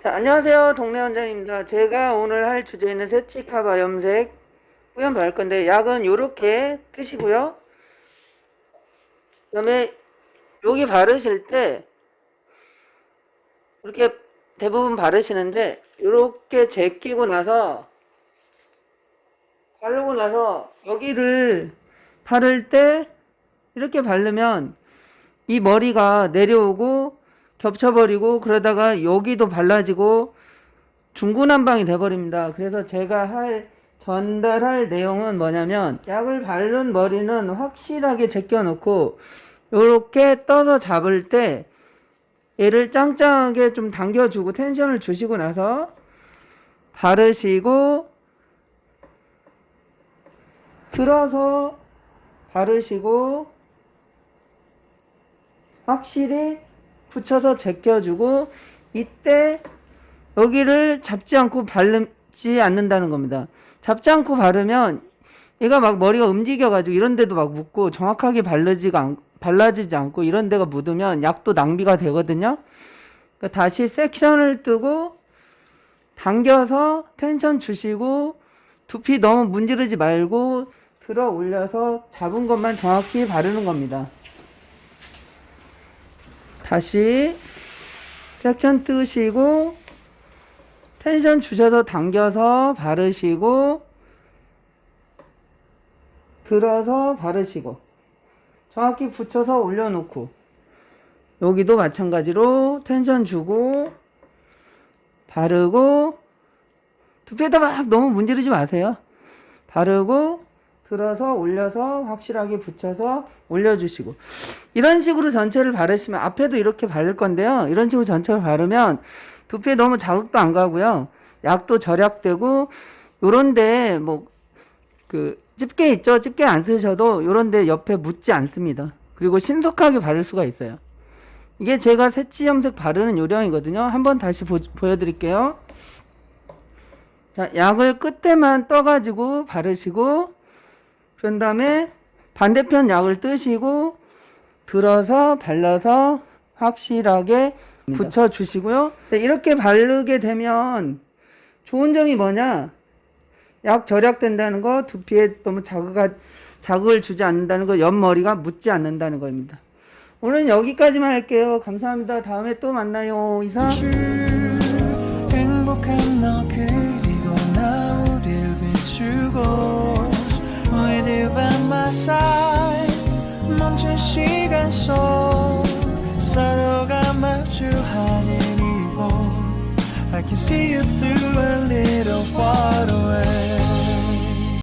자, 안녕하세요. 동네 원장입니다. 제가 오늘 할 주제는 세치카바 염색 뿌연 바를 건데 약은 요렇게 뜨시고요. 그다음에 여기 바르실 때 이렇게 대부분 바르시는데 요렇게 제끼고 나서 바르고 나서 여기를 바를 때 이렇게 바르면 이 머리가 내려오고 겹쳐버리고 그러다가 여기도 발라지고 중구난방이 돼버립니다. 그래서 제가 할 전달할 내용은 뭐냐면 약을 바른 머리는 확실하게 제껴놓고 이렇게 떠서 잡을 때 얘를 짱짱하게 좀 당겨주고 텐션을 주시고 나서 바르시고 들어서 바르시고 확실히 붙여서 제껴주고 이때 여기를 잡지 않고 바르지 않는다는 겁니다. 잡지 않고 바르면 얘가 막 머리가 움직여가지고 이런 데도 막 묻고 정확하게 바르지가 않, 발라지지 않고 이런 데가 묻으면 약도 낭비가 되거든요. 그러니까 다시 섹션을 뜨고 당겨서 텐션 주시고 두피 너무 문지르지 말고 들어 올려서 잡은 것만 정확히 바르는 겁니다. 다시 섹션 뜨시고 텐션 주셔서 당겨서 바르시고 들어서 바르시고 정확히 붙여서 올려놓고 여기도 마찬가지로 텐션 주고 바르고 두피에다 막 너무 문지르지 마세요. 바르고 들어서 올려서 확실하게 붙여서 올려주시고 이런 식으로 전체를 바르시면 앞에도 이렇게 바를 건데요. 이런 식으로 전체를 바르면 두피에 너무 자극도 안 가고요. 약도 절약되고 요런데 뭐그 집게 있죠. 집게 안 쓰셔도 요런데 옆에 묻지 않습니다. 그리고 신속하게 바를 수가 있어요. 이게 제가 새치 염색 바르는 요령이거든요. 한번 다시 보, 보여드릴게요. 자, 약을 끝에만 떠가지고 바르시고 그런 다음에 반대편 약을 뜨시고 들어서 발라서 확실하게 붙여 주시고요. 이렇게 바르게 되면 좋은 점이 뭐냐? 약 절약된다는 거, 두피에 너무 자극, 자극을 주지 않는다는 거, 옆머리가 묻지 않는다는 겁니다. 오늘 여기까지만 할게요. 감사합니다. 다음에 또 만나요. 이상. 멈춘 시간 속 서로가 마주하는 이곳 I can see you through a little